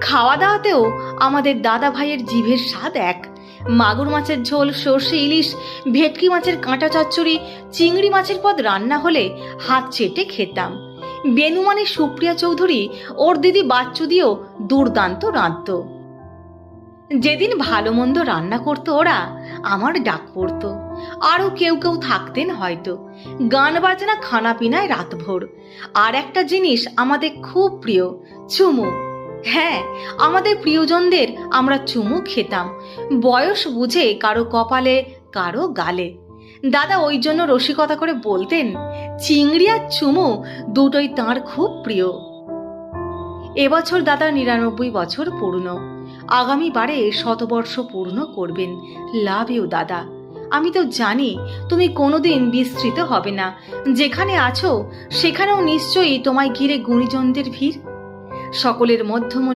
খাওয়া দাওয়াতেও আমাদের দাদা ভাইয়ের জিভের স্বাদ এক। মাগুর মাছের ঝোল, সর্ষে ইলিশ, ভেটকি মাছের কাঁটা চচ্চড়ি, চিংড়ি মাছের পদ রান্না হলে হাত চেটে খেতাম। বেনু মানে সুপ্রিয়া চৌধুরী ওর দিদি বাচ্চু দিয়েও দুর্দান্ত রাঁধত। যেদিন ভালো মন্দ রান্না করতো ওরা, আমার ডাক পড়তো। আরও কেউ কেউ থাকতেন হয়তো। গান বাজনা খানা পিনায় রাতভর। আর একটা জিনিস আমাদের খুব প্রিয়, চুমু। হ্যাঁ আমাদের প্রিয়জনদের আমরা চুমু খেতাম। বয়স বুঝে কারও কপালে, কারও গালে। দাদা ওই জন্য রসিকতা করে বলতেন, চিংড়ি আর চুমু দুটোই তাঁর খুব প্রিয়। এবছর দাদা নিরানব্বই বছর পূর্ণ। আগামী বারে শতবর্ষ পূর্ণ করবেন। লাভ ইউ, দাদা। আমি তো জানি তুমি কোনোদিন বিস্তৃত হবে না। যেখানে আছো, সেখানেও নিশ্চয়ই তোমায় ঘিরে গুণীজনদের ভিড়। সকলের মধ্যম